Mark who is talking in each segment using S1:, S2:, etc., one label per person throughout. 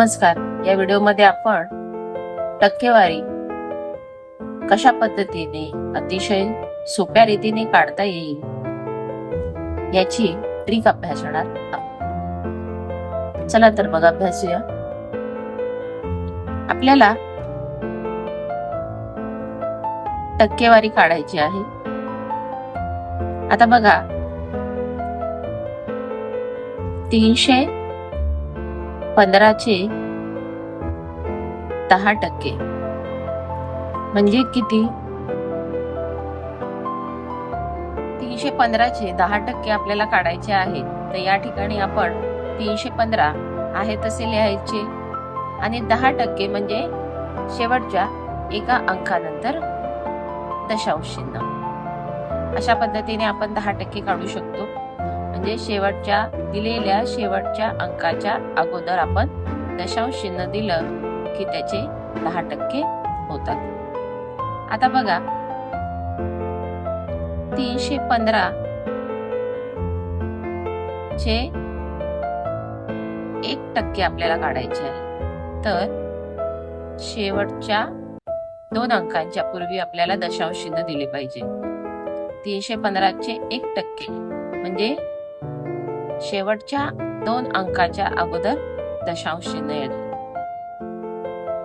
S1: नमस्कार. या व्हिडिओमध्ये आपण टक्केवारी कशा पद्धतीने अतिशय सोप्या रीतीने काढता येईल याची ट्रिक अभ्यासणार चला तर मग अभ्यासूया आपल्याला टक्केवारी काढायची आहे. आता बघा. तीनशे पंधराचे दहा टक्के. म्हणजे किती? तीनशे पंधराचे दहा टक्के आपल्याला काढायचे आहे. तर या ठिकाणी आपण तीनशे पंधरा आहे तसे लिहायचे. आणि दहा टक्के म्हणजे शेवटच्या एका अंकानंतर दशांश चिन्ह. अशा पद्धतीने आपण दहा टक्के काढू शकतो. म्हणजे शेवटच्या दिलेल्या शेवटच्या अंकाच्या अगोदर आपण दशांश चिन्ह दिलं की त्याचे दहा टक्के होतात. आता बघा. तीनशे पंधरा चे एक टक्के आपल्याला काढायचे आहे. तर शेवटच्या दोन अंकांच्या पूर्वी आपल्याला दशांश चिन्ह दिले पाहिजे. तीनशे पंधराचे एक टक्के म्हणजे शेवटच्या दोन अंकाच्या अगोदर दशांश चिन्ह येते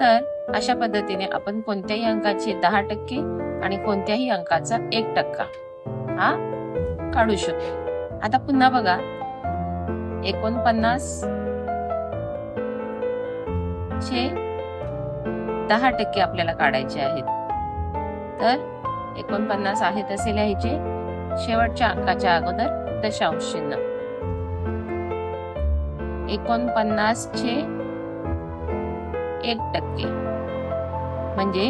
S1: तर अशा पद्धतीने आपण कोणत्याही अंकाचे दहा टक्के आणि कोणत्याही अंकाचा एक टक्का हा काढू शकतो. आता पुन्हा बघा. एकोणपन्नास चे दहा टक्के आपल्याला काढायचे आहेत. तर एकोणपन्नास आहेत असे लिहायचे. शेवटच्या अंकाच्या अगोदर दशांश चिन्ह. एकोणपन्नास छे एक टक्के. म्हणजे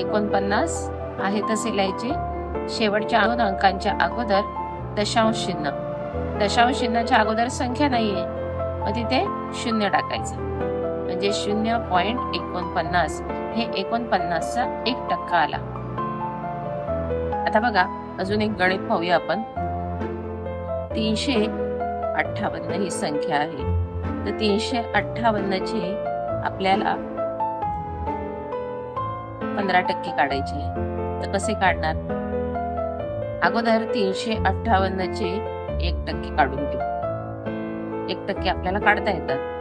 S1: एकोणपन्नास आहे तसे लिहायचे. शेवटच्या दोन अंकांच्या अगोदर दशांश चिन्ह. दशांश चिन्हाच्या अगोदर संख्या नाहीये. मग तिथे शून्य टाकायचं. म्हणजे शून्य पॉइंट एकोणपन्नास हे एकोणपन्नासचा एक टक्का आला. आता बघा अजून एक गणित पाहूया आपण. तीनशे अठ्ठावन्न ही संख्या आहे. तर तीनशे अठ्ठावन्नचे आपल्याला पंधरा टक्के काढायचे तर कसे काढणार? अगोदर तीनशे अठ्ठावन्नचे एक टक्के काढून घेऊ. एक टक्के आपल्याला काढता येतात.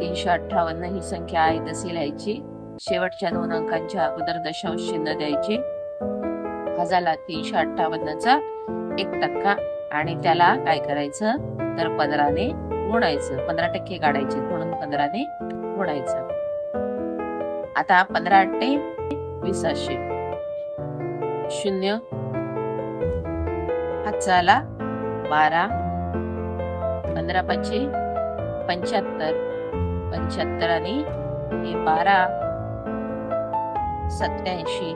S1: तीनशे अठ्ठावन्न ही संख्या आहे तशी लिहायची. शेवटच्या दोन अंकांच्या अगोदर दशांश चिन्ह द्यायचे. हजाला तीनशे अठ्ठावन्नचा एक टक्का. आणि त्याला काय करायचं? तर पंधराने गुणायचं पंधरा टक्के काढायचे म्हणून पंधराने गुणायचं आता पंधरा अट्टे विसाशे शून्य. हातचा बारा. पंधरा पाचशे पंच्याहत्तर. पंच्याहत्तर आणि हे बारा. सत्याऐंशी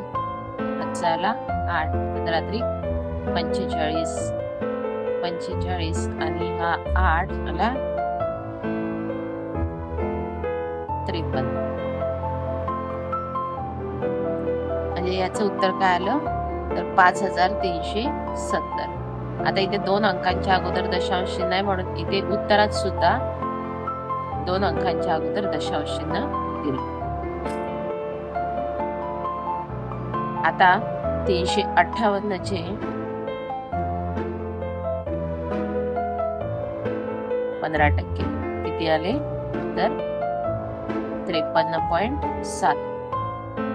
S1: हातचा आठ. पंधरा त्रिक पंचेचाळीस. पंचेचाळीस आणि हा आठ आला त्रेपन्न. म्हणजे याचं उत्तर काय आलं? तर पाच हजार तीनशे सत्तर. आता इथे दोन अंकांच्या अगोदर दशांश चिन्ह आहे म्हणून इथे उत्तरात सुद्धा दोन अंकांच्या अगोदर दशांश चिन्ह दिले. आता तीनशे अठ्ठावन्नचे पंधरा टक्के. किती आले? तर त्रेपन्न पॉईंट सात.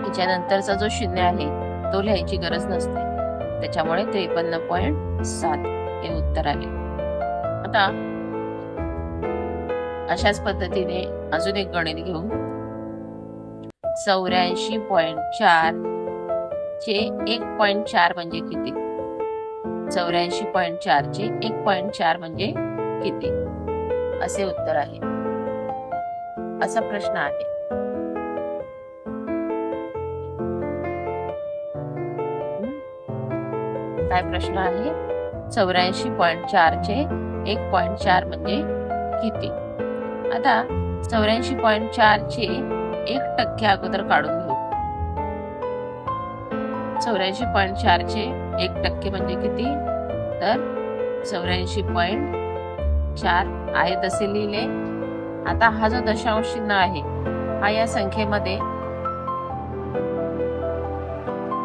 S1: त्याच्यानंतरचा जो शून्य आहे तो लिहायची गरज नसते. त्याच्यामुळे त्रेपन्न पॉईंट सात हे उत्तर आले. आता अशाच पद्धतीने अजून एक गणित घेऊ. चौऱ्याऐंशी पॉइंट चार चे एक पॉइंट चार म्हणजे किती? चौऱ्याऐंशी पॉइंट चार चे एक पॉइंट चार म्हणजे किती? असे उत्तर आहे. असा प्रश्न आहे. काय प्रश्न आहे? चौऱ्याऐंशी पॉईंट चार चे एक पॉईंट चार म्हणजे किती? आता चौऱ्याऐंशी पॉईंट चार चे एक टक्के अगोदर काढून घेऊ. चौऱ्याऐंशी पॉईंट चार चे एक टक्के म्हणजे किती? तर चौऱ्याऐंशी पॉईंट चार आहे तसे लिहिले. आता हा जो दशांश चिन्ह आहे हा या संख्येमध्ये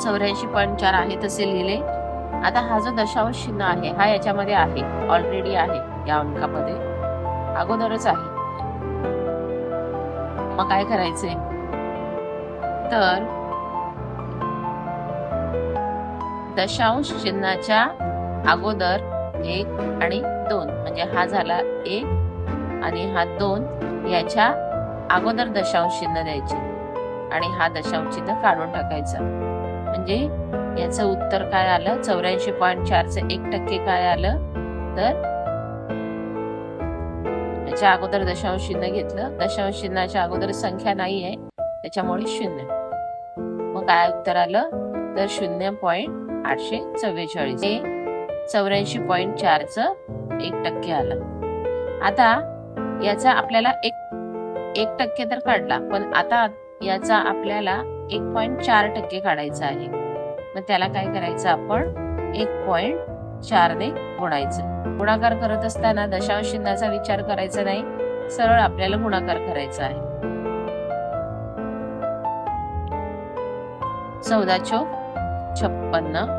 S1: चौऱ्याऐंशी पॉईंट चार आहे तसे लिहिले. आता हा जो दशांश चिन्ह आहे हा याच्यामध्ये आहे ऑलरेडी आहे या अंकामध्ये. अगोदरच आहे. मग काय करायचंय? तर दशांश चिन्हाच्या अगोदर एक आणि दोन. म्हणजे हा झाला एक आणि हा दोन याच्या अगोदर दशांश चिन्ह द्यायचे. आणि हा दशांश चिन्ह काढून टाकायचा. म्हणजे याचं उत्तर काय आलं? चौऱ्याऐंशी पॉईंट चारचं एक टक्के काय आलं? तर याच्या अगोदर दशांश चिन्ह घेतलं. दशांश चिन्हाच्या अगोदर संख्या नाही आहे त्याच्यामुळे शून्य. मग काय उत्तर आलं? तर शून्य पॉईंट आठशे चव्वेचाळीस. चौऱ्याऐंशी पॉईंट चारच एक टक्के आलं. आता याचा आपल्याला एक एक टक्के तर काढला पण आता याचा आपल्याला एक पॉईंट चार टक्के काढायचा आहे. मग त्याला काय करायचं आपण? एक पॉईंट चारने गुणायचं. गुणाकार करत असताना दशांश चिन्हाचा विचार करायचा नाही सरळ आपल्याला गुणाकार करायचा आहे. चौदा चौक छप्पन्न.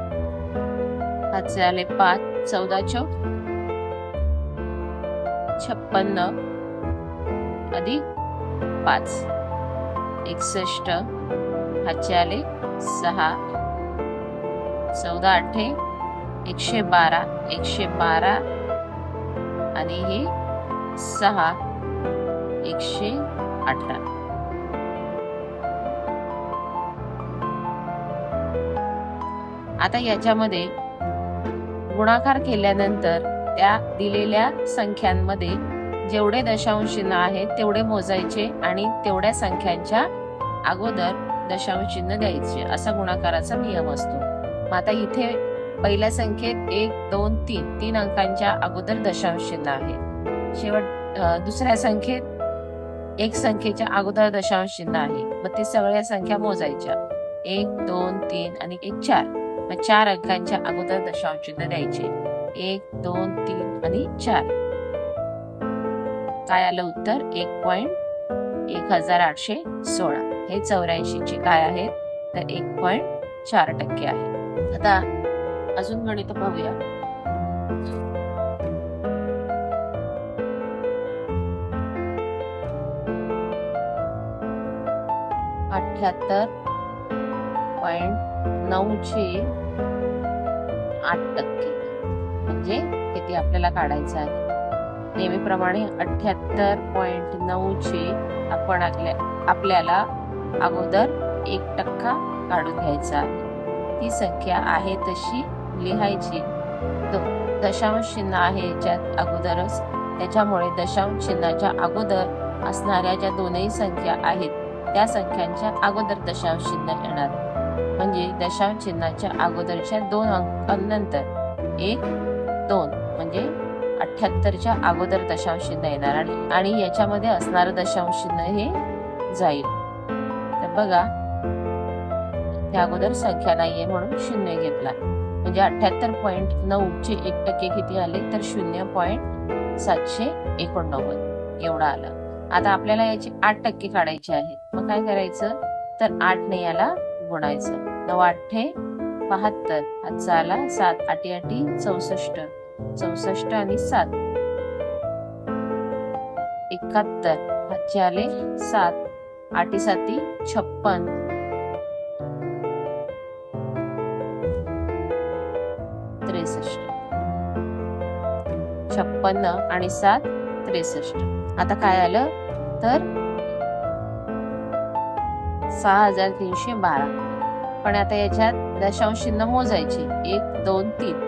S1: हातचे आले पाच चौदा चौ छप्पन्न अधिक पाच एकसष्ट. हातचे आले सहा चौदा अठ्ठे एकशे बारा एकशे बारा. आणि हे सहा एकशे अठरा. आता याच्यामध्ये गुणाकार केल्यानंतर त्या दिलेल्या संख्यांमध्ये जेवढे दशांश चिन्ह आहेत तेवढे मोजायचे आणि तेवढ्या संख्यांच्या अगोदर दशांश चिन्ह द्यायचे. असा गुणाकाराचा नियम असतो. मग आता इथे पहिल्या संख्येत एक दोन तीन तीन अंकांच्या अगोदर दशांश चिन्ह आहे. शेवट दुसऱ्या संख्येत एक संख्येच्या अगोदर दशांश चिन्ह आहे. मग ते सगळ्या संख्या मोजायच्या. एक दोन तीन आणि एक चार. मग चार अंकांच्या अगोदर दशांश चिन्ह द्यायचे. एक दोन तीन आणि चार. काय आलं उत्तर? एक पॉइंट एक हजार आठशे सोळा. हे चौऱ्याऐंशीचे काय आहेत तर एक पॉइंट चार टक्के आहे. आता अजून गणित पाहूया. अठ्याहत्तर पॉईंट नऊशे आठ टक्के. म्हणजे किती आपल्याला काढायचं आहे? नेहमीप्रमाणे अठ्ठ्याहत्तर पॉईंट नऊचे आपण आपल्या आपल्याला अगोदर एक टक्का काढून घ्यायचा आहे. ती संख्या आहे तशी लिहायची. दशांश चिन्ह आहे याच्यात अगोदरच त्याच्यामुळे दशांश चिन्हाच्या अगोदर असणाऱ्या ज्या दोनही संख्या आहेत त्या संख्यांच्या अगोदर दशांश चिन्ह येणार. म्हणजे दशांश चिन्हाच्या अगोदरच्या दोन अंकांनंतर एक दोन म्हणजे अठ्याहत्तरच्या अगोदर दशांश चिन्ह येणार आणि याच्यामध्ये असणारं दशांश चिन्ह हे जाईल. तर बघा त्या अगोदर संख्या नाहीये म्हणून शून्य घेतला. म्हणजे अठ्याहत्तर पॉईंट नऊचे एक टक्के किती आले? तर शून्य पॉईंट सातशे एकोणनव्वद. एवढं आलं. आता आपल्याला याचे आठ टक्के काढायचे आहेत. मग काय करायचं? तर आठने याला गुणायचं. नऊ अठ्ठे बहात्तर. आला सात. आठी आठी चौसष्ट. चौसष्ट आणि सात. एकाहत्तर. हातचे आले सात. आठी साती छप्पन. त्रेसष्ट. छप्पन्न आणि सात. त्रेसष्ट. आता काय आलं? तर सहा हजार तीनशे बारा. पण आता याच्यात दशांश चिन्ह मोजायचे. एक दोन तीन.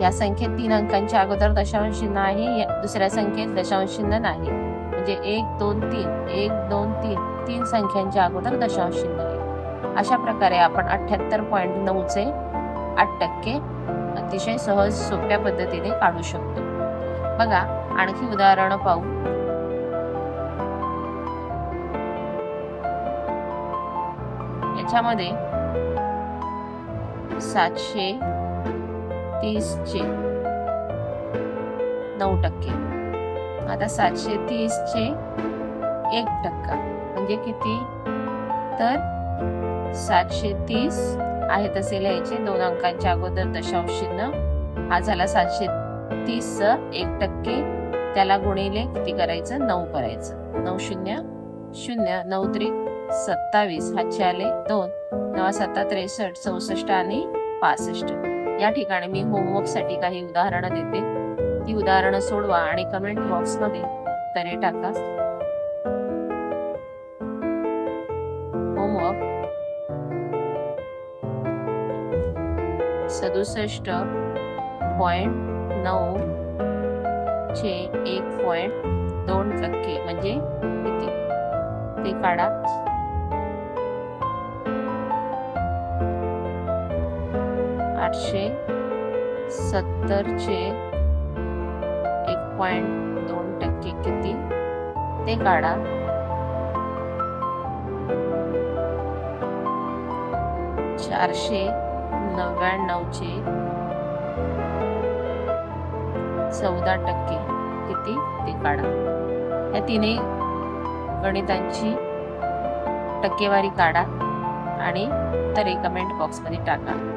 S1: या संख्येत तीन अंकांच्या अगोदर दशांश चिन्ह आहे या दुसऱ्या संख्येत दशांश चिन्ह नाही. म्हणजे एक दोन तीन. एक दोन तीन. तीन संख्यांच्या अगोदर दशांश चिन्ह आहे. अशा प्रकारे आपण अठ्याहत्तर पॉईंट नऊचे आठ टक्के अतिशय सहज सोप्या पद्धतीने काढू शकतो. बघा आणखी उदाहरण पाहू. याच्यामध्ये सातशे तीसचे नऊ टक्के. आता सातशे तीसचे एक टक्का. म्हणजे किती? तर सातशे तीस आहे तसे लिहायचे. दोन अंकांच्या अगोदर दशांश चिन्ह. हा झाला सातशे तीस एक टक्के. त्याला गुणिले किती करायचं? नऊ करायचं. नऊ शून्य शून्य. नऊ त्रिक सत्तावीस हातचे आले दोन नवा सत्ता त्रेसष्ट चौसष्ट आणि पासष्ट. या ठिकाणी मी होमवर्कसाठी काही उदाहरणं देते. ती उदाहरणं सोडवा आणि कमेंट बॉक्समध्ये तरी टाका. होमवर्क. सदुसष्ट पॉइंट नऊ चे एक पॉइंट दोन टक्के म्हणजे किती? ते काढा. आठशे सत्तरचे एक पॉईंट दोन टक्के किती? ते काढा. चारशे नव्याण्णवचे चौदा टक्के किती? ते काढा. या तिन्ही गणितांची टक्केवारी काढा आणि तरी कमेंट बॉक्समध्ये टाका.